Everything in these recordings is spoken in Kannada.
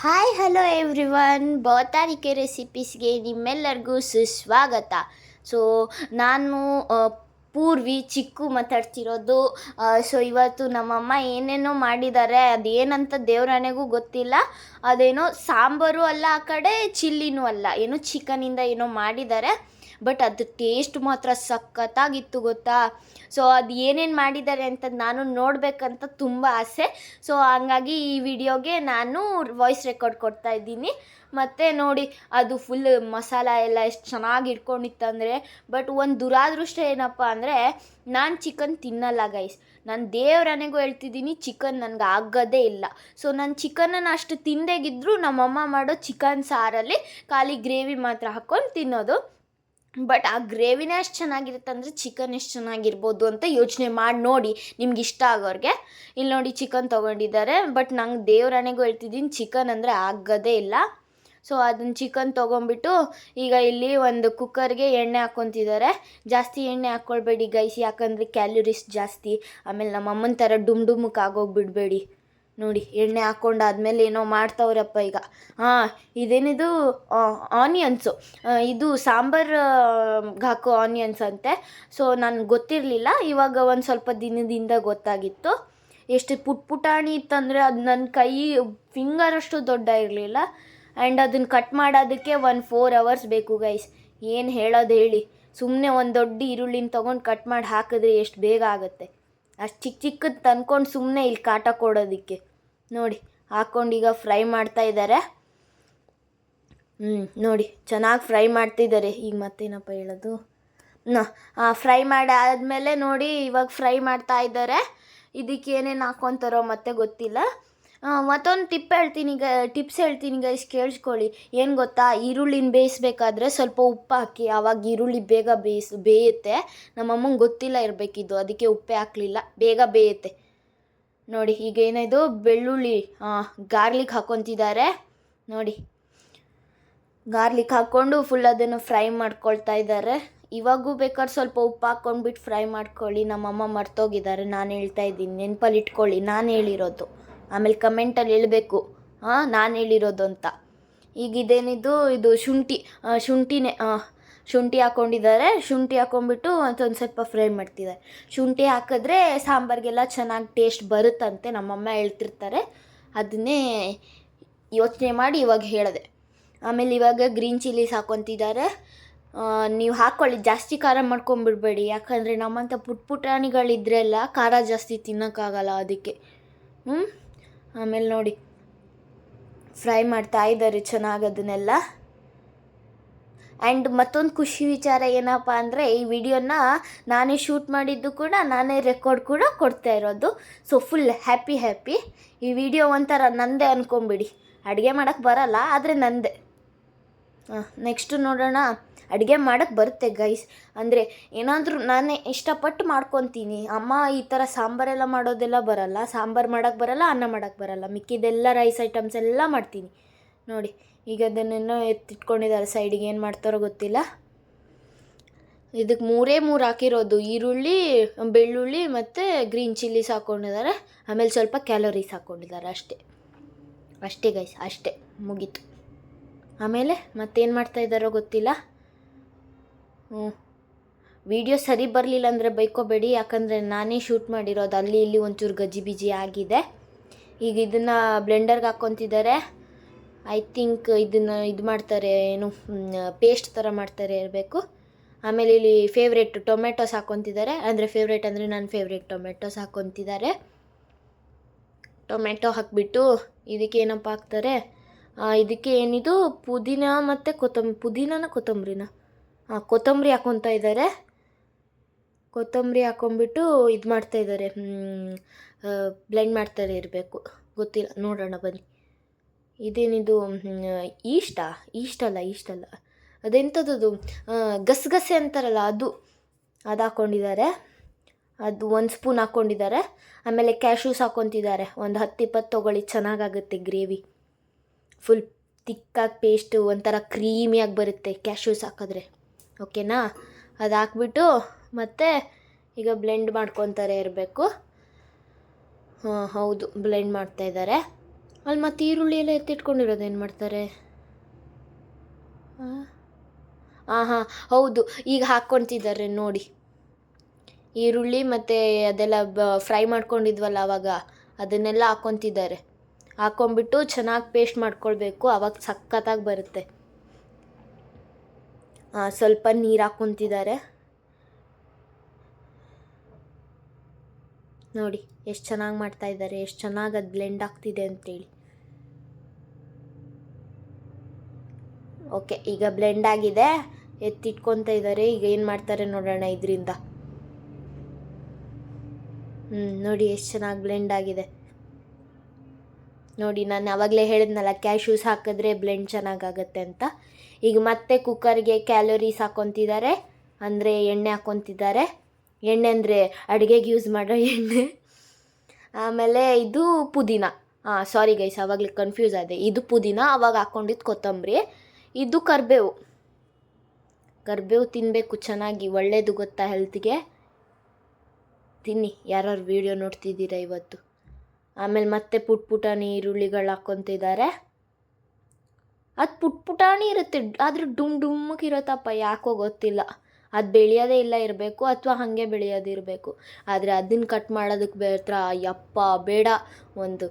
ಹಾಯ್ ಹಲೋ ಎವ್ರಿ ಒನ್ ಬಹುತಾರಿಕೆ ರೆಸಿಪೀಸ್ಗೆ ನಿಮ್ಮೆಲ್ಲರಿಗೂ ಸುಸ್ವಾಗತ. ಸೊ ನಾನು ಪೂರ್ವಿ ಚಿಕ್ಕು ಮಾತಾಡ್ತಿರೋದು. ಸೊ ಇವತ್ತು ನಮ್ಮಮ್ಮ ಏನೇನೋ ಮಾಡಿದ್ದಾರೆ, ಅದೇನಂತ ದೇವ್ರನೆಗೂ ಗೊತ್ತಿಲ್ಲ. ಅದೇನೋ ಸಾಂಬಾರು ಅಲ್ಲ, ಆ ಕಡೆ ಚಿಲ್ಲಿನೂ ಅಲ್ಲ. ಏನೋ ಚಿಕನಿಂದ ಏನೋ ಮಾಡಿದ್ದಾರೆ. ಬಟ್ ಅದು ಟೇಸ್ಟ್ ಮಾತ್ರ ಸಖತ್ತಾಗಿತ್ತು ಗೊತ್ತಾ? ಸೊ ಅದು ಏನೇನು ಮಾಡಿದ್ದಾರೆ ಅಂತ ನಾನು ನೋಡಬೇಕಂತ ತುಂಬ ಆಸೆ. ಸೊ ಹಂಗಾಗಿ ಈ ವಿಡಿಯೋಗೆ ನಾನು ವಾಯ್ಸ್ ರೆಕಾರ್ಡ್ ಕೊಡ್ತಾ ಇದ್ದೀನಿ. ಮತ್ತು ನೋಡಿ, ಅದು ಫುಲ್ ಮಸಾಲ ಎಲ್ಲ ಎಷ್ಟು ಚೆನ್ನಾಗಿ ಇಟ್ಕೊಂಡಿತ್ತಂದರೆ ಬಟ್ ಒಂದು ದುರಾದೃಷ್ಟ ಏನಪ್ಪ ಅಂದರೆ, ನಾನು ಚಿಕನ್ ತಿನ್ನಲ್ಲ ಗೈಸ್ ನಾನು ದೇವರನೆಗೂ ಹೇಳ್ತಿದ್ದೀನಿ ಚಿಕನ್ ನನಗೆ ಆಗೋದೇ ಇಲ್ಲ. ಸೊ ನಾನು ಚಿಕನನ್ನು ಅಷ್ಟು ತಿಂದೇಗಿದ್ದರೂ ನಮ್ಮಮ್ಮ ಮಾಡೋ ಚಿಕನ್ ಸಾರಲ್ಲಿ ಖಾಲಿ ಗ್ರೇವಿ ಮಾತ್ರ ಹಾಕ್ಕೊಂಡು ತಿನ್ನೋದು. ಬಟ್ ಆ ಗ್ರೇವಿನೇ ಅಷ್ಟು ಚೆನ್ನಾಗಿರುತ್ತೆ ಅಂದರೆ ಚಿಕನ್ ಎಷ್ಟು ಚೆನ್ನಾಗಿರ್ಬೋದು ಅಂತ ಯೋಚನೆ ಮಾಡಿ ನೋಡಿ. ನಿಮ್ಗೆ ಇಷ್ಟ ಆಗೋರಿಗೆ. ಇಲ್ಲಿ ನೋಡಿ ಚಿಕನ್ ತೊಗೊಂಡಿದ್ದಾರೆ. ಬಟ್ ನಂಗೆ ದೇವರಾಣೆಗೂ ಹೇಳ್ತಿದ್ದೀನಿ ಚಿಕನ್ ಅಂದರೆ ಆಗೋದೇ ಇಲ್ಲ. ಸೊ ಅದನ್ನ ಚಿಕನ್ ತೊಗೊಂಬಿಟ್ಟು ಈಗ ಇಲ್ಲಿ ಒಂದು ಕುಕ್ಕರ್ಗೆ ಎಣ್ಣೆ ಹಾಕ್ಕೊತಿದ್ದಾರೆ ಜಾಸ್ತಿ ಎಣ್ಣೆ ಹಾಕ್ಕೊಳ್ಬೇಡಿ ಗೈಸಿ ಯಾಕಂದರೆ ಕ್ಯಾಲೋರೀಸ್ ಜಾಸ್ತಿ. ಆಮೇಲೆ ನಮ್ಮ ಅಮ್ಮನ ಥರ ಡುಮ್ ಡುಮ್ಮಕ್ಕೆ ಆಗೋಗ್ಬಿಡ್ಬೇಡಿ ನೋಡಿ, ಎಣ್ಣೆ ಹಾಕ್ಕೊಂಡಾದ್ಮೇಲೆ ಏನೋ ಮಾಡ್ತಾವ್ರಪ್ಪ ಈಗ. ಹಾಂ, ಇದೇನಿದು ಆನಿಯನ್ಸು. ಇದು ಸಾಂಬಾರು ಹಾಕೋ ಆನಿಯನ್ಸ್ ಅಂತೆ. ಸೊ ನಾನು ಗೊತ್ತಿರಲಿಲ್ಲ, ಇವಾಗ ಒಂದು ಸ್ವಲ್ಪ ದಿನದಿಂದ ಗೊತ್ತಾಗಿತ್ತು. ಎಷ್ಟು ಪುಟ್ ಪುಟಾಣಿ ಇತ್ತಂದರೆ ಅದು ನನ್ನ ಕೈ ಫಿಂಗರ್ ಅಷ್ಟು ದೊಡ್ಡ ಇರಲಿಲ್ಲ. ಆ್ಯಂಡ್ ಅದನ್ನು ಕಟ್ ಮಾಡೋದಕ್ಕೆ ಒಂದು ಫೋರ್ ಅವರ್ಸ್ ಬೇಕು ಗೈಸ್ ಏನು ಹೇಳೋದು ಹೇಳಿ. ಸುಮ್ಮನೆ ಒಂದು ದೊಡ್ಡ ಈರುಳ್ಳಿನ ತೊಗೊಂಡು ಕಟ್ ಮಾಡಿ ಹಾಕಿದ್ರೆ ಎಷ್ಟು ಬೇಗ ಆಗುತ್ತೆ. ಅಷ್ಟು ಚಿಕ್ಕ ಚಿಕ್ಕದು ತಂದ್ಕೊಂಡು ಸುಮ್ಮನೆ ಇಲ್ಲಿ ಕಾಟ ಕೊಡೋದಕ್ಕೆ. ನೋಡಿ, ಹಾಕ್ಕೊಂಡು ಈಗ ಫ್ರೈ ಮಾಡ್ತಾ ಇದ್ದಾರೆ ಹ್ಞೂ ನೋಡಿ, ಚೆನ್ನಾಗಿ ಫ್ರೈ ಮಾಡ್ತಿದ್ದಾರೆ ಈಗ ಮತ್ತೇನಪ್ಪ ಹೇಳೋದು? ಫ್ರೈ ಮಾಡಾದಮೇಲೆ ನೋಡಿ, ಇವಾಗ ಫ್ರೈ ಮಾಡ್ತಾ ಇದ್ದಾರೆ ಇದಕ್ಕೆ ಏನೇನು ಹಾಕ್ಕೊತಾರೋ ಮತ್ತೆ ಗೊತ್ತಿಲ್ಲ. ಮತ್ತೊಂದು ಟಿಪ್ ಹೇಳ್ತೀನಿ ಈಗ, ಟಿಪ್ಸ್ ಹೇಳ್ತೀನಿ ಗೈಸ್ ಕೇಳಿಸ್ಕೊಳ್ಳಿ. ಏನು ಗೊತ್ತಾ, ಈರುಳ್ಳಿನ ಬೇಯಿಸ್ಬೇಕಾದ್ರೆ ಸ್ವಲ್ಪ ಉಪ್ಪು ಹಾಕಿ ಆವಾಗ ಈರುಳ್ಳಿ ಬೇಗ ಬೇಯಿಸ್, ಬೇಯುತ್ತೆ. ನಮ್ಮಮ್ಮಂಗೆ ಗೊತ್ತಿಲ್ಲ ಇರಬೇಕಿದ್ದು ಅದಕ್ಕೆ ಉಪ್ಪೇ ಹಾಕಲಿಲ್ಲ, ಬೇಗ ಬೇಯುತ್ತೆ. ನೋಡಿ, ಈಗ ಏನಿದು? ಬೆಳ್ಳುಳ್ಳಿ ಗಾರ್ಲಿಕ್ ಹಾಕ್ಕೊತಿದ್ದಾರೆ ನೋಡಿ, ಗಾರ್ಲಿಕ್ ಹಾಕ್ಕೊಂಡು ಫುಲ್ ಅದನ್ನು ಫ್ರೈ ಮಾಡ್ಕೊಳ್ತಾ ಇದ್ದಾರೆ. ಇವಾಗೂ ಬೇಕಾದ್ರೆ ಸ್ವಲ್ಪ ಉಪ್ಪು ಹಾಕ್ಕೊಂಡ್ಬಿಟ್ಟು ಫ್ರೈ ಮಾಡ್ಕೊಳ್ಳಿ. ನಮ್ಮಮ್ಮ ಮರ್ತೋಗಿದ್ದಾರೆ. ನಾನು ಹೇಳ್ತಾ ಇದ್ದೀನಿ. ನೆನಪಲ್ಲಿ ಇಟ್ಕೊಳ್ಳಿ. ನಾನು ಹೇಳಿರೋದು. ಆಮೇಲೆ ಕಮೆಂಟಲ್ಲಿ ಹೇಳಬೇಕು. ಹಾಂ ನಾನು ಹೇಳಿರೋದು ಅಂತ. ಈಗ ಇದೇನಿದು? ಇದು ಶುಂಠಿ ಶುಂಠಿನೇ ಶುಂಠಿ ಹಾಕ್ಕೊಂಡಿದ್ದಾರೆ ಶುಂಠಿ ಹಾಕ್ಕೊಂಡ್ಬಿಟ್ಟು ಒಂದು ಸ್ವಲ್ಪ ಫ್ರೈ ಮಾಡ್ತಿದ್ದಾರೆ. ಶುಂಠಿ ಹಾಕಿದ್ರೆ ಸಾಂಬಾರಿಗೆಲ್ಲ ಚೆನ್ನಾಗಿ ಟೇಸ್ಟ್ ಬರುತ್ತಂತೆ ನಮ್ಮಮ್ಮ ಹೇಳ್ತಿರ್ತಾರೆ. ಅದನ್ನೇ ಯೋಚನೆ ಮಾಡಿ ಇವಾಗ ಹೇಳಿದೆ. ಆಮೇಲೆ ಇವಾಗ ಗ್ರೀನ್ ಚಿಲ್ಲೀಸ್ ಹಾಕ್ಕೊತಿದ್ದಾರೆ ನೀವು ಹಾಕ್ಕೊಳ್ಳಿ ಜಾಸ್ತಿ ಖಾರ ಮಾಡ್ಕೊಂಬಿಡ್ಬೇಡಿ ಯಾಕಂದರೆ ನಮ್ಮಂಥ ಪುಟ್ ಪುಟಾಣಿಗಳಿದ್ರೆಲ್ಲ ಖಾರ ಜಾಸ್ತಿ ತಿನ್ನೋಕ್ಕಾಗಲ್ಲ ಅದಕ್ಕೆ. ಹ್ಞೂ ಆಮೇಲೆ ನೋಡಿ. ಫ್ರೈ ಮಾಡ್ತಾ ಇದ್ದಾರೆ ಚೆನ್ನಾಗಿ ಅದನ್ನೆಲ್ಲ. ಆ್ಯಂಡ್ ಮತ್ತೊಂದು ಖುಷಿ ವಿಚಾರ ಏನಪ್ಪ ಅಂದರೆ, ಈ ವಿಡಿಯೋನ ನಾನೇ ಶೂಟ್ ಮಾಡಿದ್ದು ಕೂಡ ನಾನೇ ರೆಕಾರ್ಡ್ ಕೂಡ ಕೊಡ್ತಾ ಇರೋದು. ಸೊ ಫುಲ್ ಹ್ಯಾಪಿ ಹ್ಯಾಪಿ ಈ ವಿಡಿಯೋ ಒಂಥರ ನಂದೇ ಅಂದ್ಕೊಂಬಿಡಿ ಅಡುಗೆ ಮಾಡೋಕ್ಕೆ ಬರಲ್ಲ, ಆದರೆ ನಂದೇ. ನೆಕ್ಸ್ಟು ನೋಡೋಣ. ಅಡುಗೆ ಮಾಡೋಕ್ಕೆ ಬರುತ್ತೆ ಗೈಸ್ ಅಂದರೆ ಏನಾದರೂ ನಾನೇ ಇಷ್ಟಪಟ್ಟು ಮಾಡ್ಕೊತೀನಿ. ಅಮ್ಮ ಈ ಥರ ಸಾಂಬಾರೆಲ್ಲ ಮಾಡೋದೆಲ್ಲ ಬರಲ್ಲ. ಸಾಂಬಾರು ಮಾಡೋಕ್ಕೆ ಬರಲ್ಲ, ಅನ್ನ ಮಾಡೋಕ್ಕೆ ಬರಲ್ಲ. ಮಿಕ್ಕಿದೆಲ್ಲ ರೈಸ್ ಐಟಮ್ಸ್ ಎಲ್ಲ ಮಾಡ್ತೀನಿ. ನೋಡಿ ಈಗ ಅದನ್ನೇನೋ ಎತ್ತಿಟ್ಕೊಂಡಿದ್ದಾರೆ ಸೈಡಿಗೆ. ಏನು ಮಾಡ್ತಾರೋ ಗೊತ್ತಿಲ್ಲ. ಇದಕ್ಕೆ ಮೂರೇ ಮೂರು ಹಾಕಿರೋದು. ಈರುಳ್ಳಿ, ಬೆಳ್ಳುಳ್ಳಿ ಮತ್ತು ಗ್ರೀನ್ ಚಿಲ್ಲೀಸ್ ಹಾಕ್ಕೊಂಡಿದ್ದಾರೆ ಆಮೇಲೆ ಸ್ವಲ್ಪ ಕ್ಯಾಲೋರೀಸ್ ಹಾಕ್ಕೊಂಡಿದ್ದಾರೆ ಅಷ್ಟೇ. ಅಷ್ಟೇ ಗೈಸ್ ಅಷ್ಟೇ. ಮುಗೀತು. ಆಮೇಲೆ ಮತ್ತೇನು ಮಾಡ್ತಾ ಇದ್ದಾರೋ ಗೊತ್ತಿಲ್ಲ. ಹ್ಞೂ. ವಿಡಿಯೋ ಸರಿ ಬರಲಿಲ್ಲ ಅಂದರೆ ಬೈಕೋಬೇಡಿ. ಯಾಕಂದರೆ ನಾನೇ ಶೂಟ್ ಮಾಡಿರೋದು. ಅಲ್ಲಿ ಇಲ್ಲಿ ಒಂಚೂರು ಗಜ್ಜಿ ಬಿಜಿ ಆಗಿದೆ. ಈಗ ಇದನ್ನು ಬ್ಲೆಂಡರ್ಗೆ ಹಾಕ್ಕೊತಿದ್ದಾರೆ ಐ ಥಿಂಕ್ ಇದನ್ನು ಇದು ಮಾಡ್ತಾರೆ, ಏನು ಪೇಸ್ಟ್ ಥರ ಮಾಡ್ತಾರೆ ಇರಬೇಕು. ಆಮೇಲೆ ಇಲ್ಲಿ ಫೇವ್ರೇಟ್ ಟೊಮೆಟೊಸ್ ಹಾಕ್ಕೊತಿದ್ದಾರೆ ಅಂದರೆ ಫೇವ್ರೇಟ್ ಅಂದರೆ ನನ್ನ ಫೇವ್ರೇಟ್ ಟೊಮೆಟೊಸ್ ಹಾಕ್ಕೊತಿದ್ದಾರೆ ಟೊಮೆಟೊ ಹಾಕಿಬಿಟ್ಟು ಇದಕ್ಕೆ ಏನಪ್ಪ ಹಾಕ್ತಾರೆ? ಇದಕ್ಕೆ ಏನಿದು? ಪುದೀನ ಮತ್ತು ಕೊತ್ತಂಬರಿ ಪುದೀನನ ಕೊತ್ತಂಬರಿನ. ಹಾಂ ಕೊತ್ತಂಬರಿ ಹಾಕ್ಕೊತಾ ಇದ್ದಾರೆ. ಕೊತ್ತಂಬರಿ ಹಾಕ್ಕೊಂಬಿಟ್ಟು ಇದು ಮಾಡ್ತಾ ಇದ್ದಾರೆ. ಬ್ಲೆಂಡ್ ಮಾಡ್ತಾರೆ ಇರಬೇಕು. ಗೊತ್ತಿಲ್ಲ, ನೋಡೋಣ ಬನ್ನಿ. ಇದೇನಿದು ಈಸ್ಟಾ ಈಸ್ಟಲ್ಲ ಈಸ್ಟಲ್ಲ ಅದೆಂಥದ್ದು? ಗಸಗಸೆ ಅಂತಾರಲ್ಲ, ಅದು. ಅದು ಹಾಕ್ಕೊಂಡಿದ್ದಾರೆ ಅದು ಒಂದು ಸ್ಪೂನ್ ಹಾಕ್ಕೊಂಡಿದ್ದಾರೆ ಆಮೇಲೆ ಕ್ಯಾಶ್ಯೂಸ್ ಹಾಕ್ಕೊತಿದ್ದಾರೆ ಒಂದು ಹತ್ತು ಇಪ್ಪತ್ತು ತೊಗೊಳ್ಳಿ, ಚೆನ್ನಾಗಾಗುತ್ತೆ ಗ್ರೇವಿ. ಫುಲ್ ತಿಕ್ಕಾಗಿ ಪೇಸ್ಟು, ಒಂಥರ ಕ್ರೀಮಿಯಾಗಿ ಬರುತ್ತೆ ಕ್ಯಾಶ್ಯೂಸ್ ಹಾಕಿದ್ರೆ ಓಕೆನಾ? ಅದು ಹಾಕ್ಬಿಟ್ಟು, ಮತ್ತು ಈಗ ಬ್ಲೆಂಡ್ ಮಾಡ್ಕೊತಾರೆ ಇರಬೇಕು. ಹಾಂ, ಹೌದು, ಬ್ಲೆಂಡ್ ಮಾಡ್ತಾ ಇದ್ದಾರೆ. ಅಲ್ಲಿ ಮತ್ತೆ ಈರುಳ್ಳಿ ಎಲ್ಲ ಎತ್ತಿಟ್ಕೊಂಡಿರೋದು ಏನು ಮಾಡ್ತಾರೆ? ಹಾಂ ಹಾಂ ಹೌದು, ಈಗ ಹಾಕ್ಕೊತಿದ್ದಾರೆ ನೋಡಿ. ಈರುಳ್ಳಿ ಮತ್ತು ಅದೆಲ್ಲ ಬ, ಫ್ರೈ ಮಾಡ್ಕೊಂಡಿದ್ವಲ್ಲ ಆವಾಗ ಅದನ್ನೆಲ್ಲ ಹಾಕ್ಕೊತಿದ್ದಾರೆ. ಹಾಕ್ಕೊಂಬಿಟ್ಟು ಚೆನ್ನಾಗಿ ಪೇಸ್ಟ್ ಮಾಡ್ಕೊಳ್ಬೇಕು ಆವಾಗ ಸಖತ್ತಾಗಿ ಬರುತ್ತೆ. ಸ್ವಲ್ಪ ನೀರು ಹಾಕ್ಕೊತಿದ್ದಾರೆ. ನೋಡಿ, ಎಷ್ಟು ಚೆನ್ನಾಗಿ ಮಾಡ್ತಾ ಇದ್ದಾರೆ, ಎಷ್ಟು ಚೆನ್ನಾಗಿ ಅದು ಬ್ಲೆಂಡ್ ಆಗ್ತಿದೆ ಅಂತೇಳಿ. ಓಕೆ ಈಗ ಬ್ಲೆಂಡ್ ಆಗಿದೆ. ಎತ್ತಿಟ್ಕೊತಾ ಇದ್ದಾರೆ ಈಗ ಏನು ಮಾಡ್ತಾರೆ ನೋಡೋಣ ಇದರಿಂದ. ಹ್ಞೂ ನೋಡಿ, ಎಷ್ಟು ಚೆನ್ನಾಗಿ ಬ್ಲೆಂಡ್ ಆಗಿದೆ. ನೋಡಿ, ನಾನು ಆವಾಗಲೇ ಹೇಳಿದ್ನಲ್ಲ ಕ್ಯಾಶ್ಯೂಸ್ ಹಾಕಿದ್ರೆ ಬ್ಲೆಂಡ್ ಚೆನ್ನಾಗಾಗತ್ತೆ ಅಂತ. ಈಗ ಮತ್ತೆ ಕುಕ್ಕರ್ಗೆ ಕ್ಯಾಲೋರೀಸ್ ಹಾಕೊತಿದ್ದಾರೆ, ಅಂದರೆ ಎಣ್ಣೆ ಹಾಕ್ಕೊತಿದ್ದಾರೆ ಎಣ್ಣೆ ಅಂದರೆ ಅಡುಗೆಗೆ ಯೂಸ್ ಮಾಡೋ ಎಣ್ಣೆ. ಆಮೇಲೆ ಇದು ಪುದೀನ. ಹಾಂ ಸಾರಿ ಗೈಸ್ ಆವಾಗಲೇ ಕನ್ಫ್ಯೂಸ್ ಆದೆ. ಇದು ಪುದೀನ, ಅವಾಗ ಹಾಕ್ಕೊಂಡಿದ್ದು ಕೊತ್ತಂಬರಿ. ಇದು ಕರಿಬೇವು. ಕರಿಬೇವು ತಿನ್ನಬೇಕು ಚೆನ್ನಾಗಿ ಒಳ್ಳೆಯದು ಗೊತ್ತಾ ಹೆಲ್ತ್ಗೆ ತಿನ್ನಿ ಯಾರು ವಿಡಿಯೋ ನೋಡ್ತಿದ್ದೀರಾ ಇವತ್ತು. ಆಮೇಲೆ ಮತ್ತೆ ಪುಟ್ ಪುಟಾಣಿ, ಈರುಳ್ಳಿಗಳು ಹಾಕ್ಕೊತಿದ್ದಾರೆ ಅದು ಪುಟ್ ಪುಟಾಣಿ ಇರುತ್ತೆ, ಆದರೂ ಡುಮ್ ಡುಮ್ಮಕ್ಕೆ ಇರುತ್ತಪ್ಪ, ಯಾಕೋ ಗೊತ್ತಿಲ್ಲ. ಅದು ಬೆಳೆಯೋದೇ ಇಲ್ಲ ಇರಬೇಕು ಅಥವಾ ಹಾಗೆ ಬೆಳೆಯೋದಿರಬೇಕು ಆದರೆ ಅದನ್ನು ಕಟ್ ಮಾಡೋದಕ್ಕೆ ಬೇತ್ರ ಯಪ್ಪ, ಬೇಡ. ಒಂದು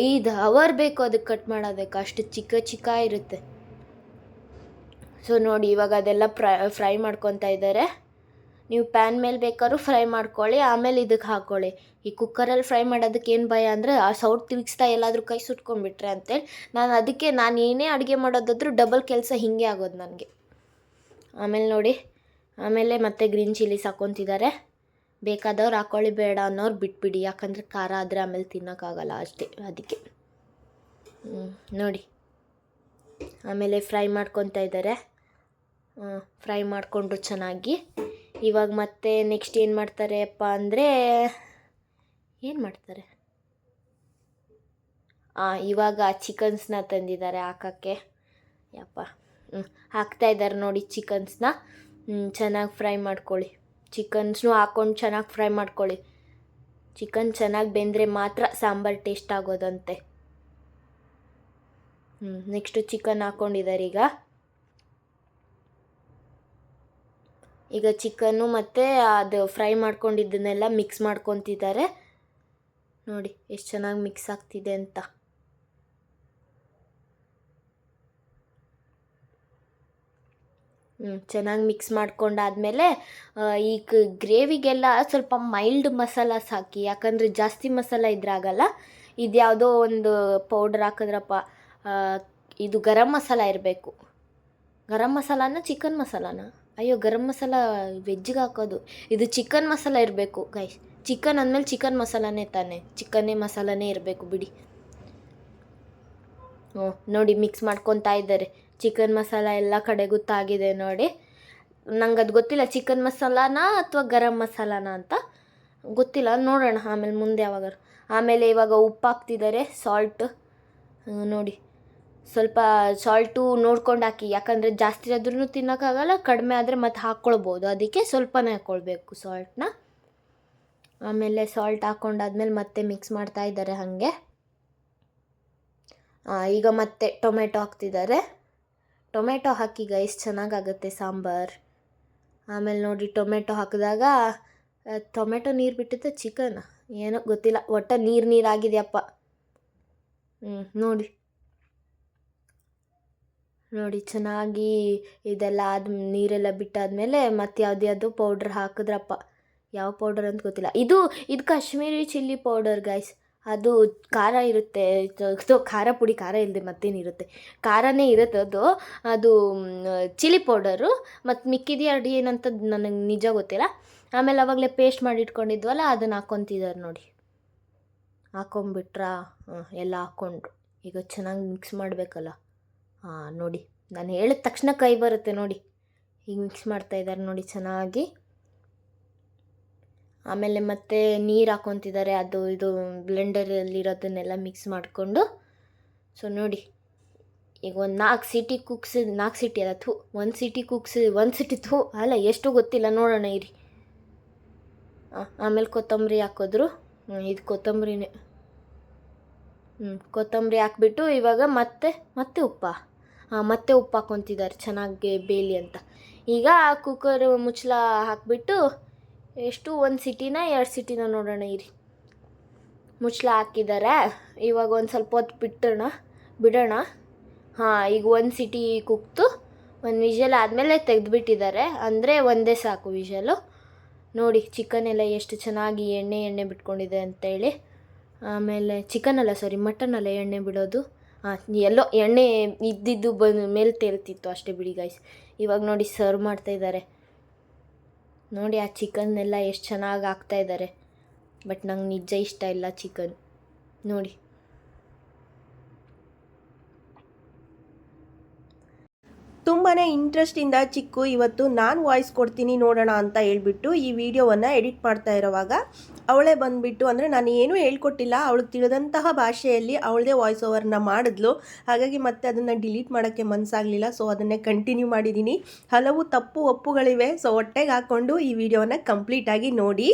ಐದು ಅವರ್ ಬೇಕು ಅದಕ್ಕೆ ಕಟ್ ಮಾಡೋದಕ್ಕೆ. ಅಷ್ಟು ಚಿಕ್ಕ ಚಿಕ್ಕ ಇರುತ್ತೆ. ಸೊ ನೋಡಿ, ಇವಾಗ ಅದೆಲ್ಲ ಫ್ರೈ ಫ್ರೈ ಮಾಡ್ಕೊತಾ ಇದ್ದಾರೆ. ನೀವು ಪ್ಯಾನ್ ಮೇಲೆ ಬೇಕಾದ್ರೂ ಫ್ರೈ ಮಾಡ್ಕೊಳ್ಳಿ, ಆಮೇಲೆ ಇದಕ್ಕೆ ಹಾಕ್ಕೊಳ್ಳಿ ಈ ಕುಕ್ಕರಲ್ಲಿ ಫ್ರೈ ಮಾಡೋದಕ್ಕೆ ಏನು ಭಯ ಅಂದರೆ, ಆ ಸೌಟ್ ತಿರುಗಿಸ್ತಾ ಎಲ್ಲಾದರೂ ಕೈ ಸುಟ್ಕೊಂಡ್ಬಿಟ್ರೆ ಅಂತೇಳಿ ನಾನು ಅದಕ್ಕೆ ನಾನು ಏನೇ ಅಡುಗೆ ಮಾಡೋದಾದ್ರೂ ಡಬಲ್ ಕೆಲಸ ಹೀಗೆ ಆಗೋದು ನನಗೆ. ಆಮೇಲೆ ನೋಡಿ. ಆಮೇಲೆ ಮತ್ತೆ ಗ್ರೀನ್ ಚಿಲ್ಲೀಸ್ ಹಾಕ್ಕೊತಿದ್ದಾರೆ ಬೇಕಾದವ್ರು ಹಾಕ್ಕೊಳ್ಳಿ ಬೇಡ ಅನ್ನೋರು ಬಿಟ್ಬಿಡಿ, ಯಾಕಂದರೆ ಖಾರ ಆದರೆ ಆಮೇಲೆ ತಿನ್ನೋಕ್ಕಾಗಲ್ಲ ಅಷ್ಟೇ ಅದಕ್ಕೆ. ನೋಡಿ. ಆಮೇಲೆ ಫ್ರೈ ಮಾಡ್ಕೊತಾ ಇದ್ದಾರೆ ಫ್ರೈ ಮಾಡಿಕೊಂಡ್ರು ಚೆನ್ನಾಗಿ. ಇವಾಗ ಮತ್ತೆ ನೆಕ್ಸ್ಟ್ ಏನು ಮಾಡ್ತಾರೆ ಅಪ್ಪ ಅಂದರೆ, ಏನು ಮಾಡ್ತಾರೆ? ಹಾಂ ಇವಾಗ ಚಿಕನ್ಸ್ನ ತಂದಿದ್ದಾರೆ ಹಾಕೋಕ್ಕೆ. ಯಪ್ಪ. ಹಾಕ್ತಾ ಇದ್ದಾರೆ ನೋಡಿ ಚಿಕನ್ಸ್ನ. ಚೆನ್ನಾಗಿ ಫ್ರೈ ಮಾಡ್ಕೊಳ್ಳಿ. ಚಿಕನ್ಸ್ನು ಹಾಕ್ಕೊಂಡು ಚೆನ್ನಾಗಿ ಫ್ರೈ ಮಾಡ್ಕೊಳ್ಳಿ. ಚಿಕನ್ ಚೆನ್ನಾಗಿ ಬೆಂದರೆ ಮಾತ್ರ ಸಾಂಬಾರು ಟೇಸ್ಟ್ ಆಗೋದಂತೆ. ಹ್ಞೂ ನೆಕ್ಸ್ಟು ಚಿಕನ್ ಹಾಕ್ಕೊಂಡಿದ್ದಾರೆ ಈಗ. ಈಗ ಚಿಕನ್ನು ಮತ್ತು ಅದು ಫ್ರೈ ಮಾಡ್ಕೊಂಡಿದ್ದನ್ನೆಲ್ಲ ಮಿಕ್ಸ್ ಮಾಡ್ಕೊತಿದ್ದಾರೆ. ನೋಡಿ, ಎಷ್ಟು ಚೆನ್ನಾಗಿ ಮಿಕ್ಸ್ ಆಗ್ತಿದೆ ಅಂತ. ಚೆನ್ನಾಗಿ ಮಿಕ್ಸ್ ಮಾಡ್ಕೊಂಡಾದ್ಮೇಲೆ ಈ ಗ್ರೇವಿಗೆಲ್ಲ ಸ್ವಲ್ಪ ಮೈಲ್ಡ್ ಮಸಾಲಾಸ್ ಹಾಕಿ ಯಾಕಂದರೆ ಜಾಸ್ತಿ ಮಸಾಲ ಇದ್ರಾಗಲ್ಲ ಇದು ಯಾವುದೋ ಒಂದು ಪೌಡ್ರ್ ಹಾಕಿದ್ರಪ್ಪ ಇದು ಗರಂ ಮಸಾಲ ಇರಬೇಕು. ಗರಂ ಮಸಾಲಾನ ಚಿಕನ್ ಮಸಾಲಾನ? ಅಯ್ಯೋ, ಗರಂ ಮಸಾಲ ವೆಜ್ಜಿಗೆ ಹಾಕೋದು. ಇದು ಚಿಕನ್ ಮಸಾಲ ಇರಬೇಕು ಗೈಸ್ ಚಿಕನ್ ಅಂದಮೇಲೆ ಚಿಕನ್ ಮಸಾಲಾನೇ ತಾನೆ. ಚಿಕನ್ನೇ ಮಸಾಲಾನೇ ಇರಬೇಕು, ಬಿಡಿ. ಹ್ಞೂ ನೋಡಿ ಮಿಕ್ಸ್ ಮಾಡ್ಕೊತಾ ಇದ್ದಾರೆ. ಚಿಕನ್ ಮಸಾಲ ಎಲ್ಲ ಕಡೆ ಗೊತ್ತಾಗಿದೆ ನೋಡಿ. ನಂಗೆ ಅದು ಗೊತ್ತಿಲ್ಲ ಚಿಕನ್ ಮಸಾಲಾನ ಅಥವಾ ಗರಂ ಮಸಾಲಾನ ಅಂತ. ಗೊತ್ತಿಲ್ಲ, ನೋಡೋಣ ಆಮೇಲೆ ಮುಂದೆ ಯಾವಾಗ ಆಮೇಲೆ ಇವಾಗ ಉಪ್ಪು ಹಾಕ್ತಿದ್ದಾರೆ ಸಾಲ್ಟ್ ನೋಡಿ. ಸ್ವಲ್ಪ ಸಾಲ್ಟು ನೋಡ್ಕೊಂಡು ಹಾಕಿ, ಯಾಕಂದರೆ ಜಾಸ್ತಿ ಆದ್ರೂ ತಿನ್ನೋಕ್ಕಾಗಲ್ಲ, ಕಡಿಮೆ ಆದರೆ ಮತ್ತೆ ಹಾಕ್ಕೊಳ್ಬೋದು ಅದಕ್ಕೆ ಸ್ವಲ್ಪನೇ ಹಾಕ್ಕೊಳ್ಬೇಕು ಸಾಲ್ಟನ್ನ ಆಮೇಲೆ ಸಾಲ್ಟ್ ಹಾಕ್ಕೊಂಡಾದ್ಮೇಲೆ ಮತ್ತೆ ಮಿಕ್ಸ್ ಮಾಡ್ತಾ ಇದ್ದಾರೆ ಹಾಗೆ. ಈಗ ಮತ್ತೆ ಟೊಮೆಟೊ ಹಾಕ್ತಿದ್ದಾರೆ ಟೊಮೆಟೊ ಹಾಕಿ ಗೈಸ್ ಚೆನ್ನಾಗಾಗುತ್ತೆ ಸಾಂಬಾರು. ಆಮೇಲೆ ನೋಡಿ ಟೊಮೆಟೊ ಹಾಕಿದಾಗ ಟೊಮೆಟೊ ನೀರು ಬಿಟ್ಟಿದ್ದು ಚಿಕನ್ ಏನೋ ಗೊತ್ತಿಲ್ಲ, ಒಟ್ಟು ನೀರು ನೀರಾಗಿದೆಯಪ್ಪ. ಹ್ಞೂ ನೋಡಿ. ನೋಡಿ, ಚೆನ್ನಾಗಿ ಇದೆಲ್ಲ ಆದ, ನೀರೆಲ್ಲ ಬಿಟ್ಟಾದಮೇಲೆ ಮತ್ತು ಯಾವ್ದು ಯಾವುದು ಪೌಡ್ರ್ ಹಾಕಿದ್ರಪ್ಪ. ಯಾವ ಪೌಡರ್ ಅಂತ ಗೊತ್ತಿಲ್ಲ. ಇದು ಇದು ಕಾಶ್ಮೀರಿ ಚಿಲ್ಲಿ ಪೌಡರ್ ಗೈಸ್ ಅದು ಖಾರ ಇರುತ್ತೆ. ಸೊ ಖಾರ ಪುಡಿ ಖಾರ ಇಲ್ಲದೆ ಮತ್ತೇನಿರುತ್ತೆ ಖಾರನೇ ಇರುತ್ತೆ ಅದು. ಅದು ಚಿಲ್ಲಿ ಪೌಡರು ಮತ್ತು ಮಿಕ್ಕಿದ ಅಡಿ ಏನಂತ ನನಗೆ ನಿಜ ಗೊತ್ತಿಲ್ಲ. ಆಮೇಲೆ ಅವಾಗಲೇ ಪೇಸ್ಟ್ ಮಾಡಿ ಇಟ್ಕೊಂಡಿದ್ವಲ್ಲ ಅದನ್ನು ಹಾಕ್ಕೊತಿದ್ದಾರೆ ನೋಡಿ. ಹಾಕೊಂಬಿಟ್ರಾ? ಎಲ್ಲ ಹಾಕ್ಕೊಂಡ್ರು ಈಗ ಚೆನ್ನಾಗಿ ಮಿಕ್ಸ್ ಮಾಡಬೇಕಲ್ಲ. ಹಾಂ, ನೋಡಿ. ನಾನು ಹೇಳಿದ ತಕ್ಷಣ ಕೈ ಬರುತ್ತೆ ನೋಡಿ. ಈಗ ಮಿಕ್ಸ್ ಮಾಡ್ತಾ ಇದ್ದಾರೆ ನೋಡಿ ಚೆನ್ನಾಗಿ. ಆಮೇಲೆ ಮತ್ತೆ ನೀರು ಹಾಕ್ಕೊತಿದ್ದಾರೆ ಅದು ಇದು ಬ್ಲೆಂಡರಲ್ಲಿರೋದನ್ನೆಲ್ಲ ಮಿಕ್ಸ್ ಮಾಡಿಕೊಂಡು. ಸೊ ನೋಡಿ, ಈಗ ಒಂದು ನಾಲ್ಕು ಸಿಟಿ ಕುಕ್ಸ್ ನಾಲ್ಕು ಸಿಟಿ ಅಲ್ಲ, ಥೂ, ಒಂದು ಸಿಟಿ ಕುಕ್ಸ್ ಒಂದು ಸಿಟಿ ಥೂ, ಅಲ್ಲ, ಎಷ್ಟು ಗೊತ್ತಿಲ್ಲ, ನೋಡೋಣ ಇರಿ. ಆಮೇಲೆ ಕೊತ್ತಂಬರಿ ಹಾಕಿದ್ರು. ಇದು ಕೊತ್ತಂಬರಿನೇ. ಹ್ಞೂ ಕೊತ್ತಂಬರಿ ಹಾಕ್ಬಿಟ್ಟು ಇವಾಗ ಮತ್ತೆ ಮತ್ತೆ ಉಪ್ಪ. ಹಾಂ ಮತ್ತೆ ಉಪ್ಪು ಹಾಕ್ಕೊತಿದ್ದಾರೆ ಚೆನ್ನಾಗಿ ಬೇಲಿ ಅಂತ. ಈಗ ಕುಕ್ಕರ್ ಮುಚ್ಚಳ ಹಾಕ್ಬಿಟ್ಟು ಎಷ್ಟು? ಒಂದು ಸಿಟಿನ, ಎರಡು ಸಿಟಿನ ನೋಡೋಣ ಇರಿ. ಮುಚ್ಚಳ ಹಾಕಿದ್ದಾರೆ ಇವಾಗ ಒಂದು ಸ್ವಲ್ಪ ಹೊತ್ತು ಬಿಟ್ಟೋಣ, ಬಿಡೋಣ. ಹಾಂ, ಈಗ ಒಂದು ಸಿಟಿ ಕುಕ್ತು ಒಂದು ವಿಷಲ್ ಆದಮೇಲೆ ತೆಗೆದುಬಿಟ್ಟಿದ್ದಾರೆ. ಅಂದರೆ ಒಂದೇ ಸಾಕು ವಿಷಲು. ನೋಡಿ ಚಿಕನ್ ಎಲ್ಲ ಎಷ್ಟು ಚೆನ್ನಾಗಿ ಎಣ್ಣೆ ಎಣ್ಣೆ ಬಿಟ್ಕೊಂಡಿದೆ ಅಂತೇಳಿ. ಆಮೇಲೆ ಚಿಕನ್ ಅಲ್ಲ ಸಾರಿ ಮಟನ್ ಅಲ್ಲ ಎಣ್ಣೆ ಬಿಡೋದು. ಹಾಂ ಎಲ್ಲೋ ಎಣ್ಣೆ ಇದ್ದಿದ್ದು ಬಂದ ಮೇಲೆ ತೇಲ್ತಿತ್ತು ಅಷ್ಟೇ ಬಿಡಿ ಗಾಯ್ಸ್ ಇವಾಗ ನೋಡಿ ಸರ್ವ್ ಮಾಡ್ತಾ ಇದ್ದಾರೆ. ನೋಡಿ, ಆ ಚಿಕನ್ನೆಲ್ಲ ಎಷ್ಟು ಚೆನ್ನಾಗಿ ಹಾಕ್ತಾ ಇದ್ದಾರೆ ಬಟ್ ನಂಗೆ ನಿಜ ಇಷ್ಟ ಇಲ್ಲ ಚಿಕನ್. ನೋಡಿ. ತುಂಬಾ ಇಂಟ್ರೆಸ್ಟಿಂದ ಚಿಕ್ಕು, ಇವತ್ತು ನಾನು ವಾಯ್ಸ್ ಕೊಡ್ತೀನಿ ನೋಡೋಣ ಅಂತ ಹೇಳ್ಬಿಟ್ಟು ಈ ವಿಡಿಯೋವನ್ನು ಎಡಿಟ್ ಮಾಡ್ತಾ ಇರೋವಾಗ ಅವಳೇ ಬಂದುಬಿಟ್ಟು ಅಂದರೆ ನಾನು ಏನೂ ಹೇಳ್ಕೊಟ್ಟಿಲ್ಲ. ಅವಳು ತಿಳಿದಂತಹ ಭಾಷೆಯಲ್ಲಿ ಅವಳದೇ ವಾಯ್ಸ್ ಓವರ್ನ ಮಾಡಿದ್ಲು. ಹಾಗಾಗಿ ಮತ್ತೆ ಅದನ್ನು ಡಿಲೀಟ್ ಮಾಡೋಕ್ಕೆ ಮನಸ್ಸಾಗಲಿಲ್ಲ ಸೊ ಅದನ್ನೇ ಕಂಟಿನ್ಯೂ ಮಾಡಿದ್ದೀನಿ ಹಲವು ತಪ್ಪು ಒಪ್ಪುಗಳಿವೆ. ಸೊ ಹೊಟ್ಟೆಗೆ ಹಾಕ್ಕೊಂಡು ಈ ವಿಡಿಯೋನ ಕಂಪ್ಲೀಟಾಗಿ ನೋಡಿ.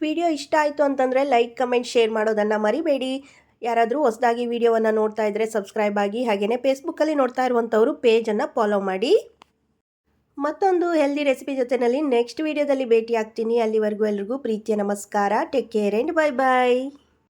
ವಿಡಿಯೋ ಇಷ್ಟ ಆಯಿತು ಅಂತಂದರೆ ಲೈಕ್ ಕಮೆಂಟ್ ಶೇರ್ ಮಾಡೋದನ್ನು ಮರಿಬೇಡಿ. ಯಾರಾದರೂ ಹೊಸದಾಗಿ ವಿಡಿಯೋವನ್ನು ನೋಡ್ತಾ ಇದ್ದರೆ ಸಬ್ಸ್ಕ್ರೈಬ್ ಆಗಿ. ಹಾಗೆಯೇ ಫೇಸ್ಬುಕ್ಕಲ್ಲಿ ನೋಡ್ತಾ ಇರುವಂಥವರು ಪೇಜನ್ನು ಫಾಲೋ ಮಾಡಿ. ಮತ್ತೊಂದು ಹೆಲ್ದಿ ರೆಸಿಪಿ ಜೊತೆಯಲ್ಲಿ ನೆಕ್ಸ್ಟ್ ವಿಡಿಯೋದಲ್ಲಿ ಭೇಟಿ ಆಗ್ತೀನಿ ಅಲ್ಲಿವರೆಗೂ ಎಲ್ರಿಗೂ ಪ್ರೀತಿಯ ನಮಸ್ಕಾರ. Take care and bye bye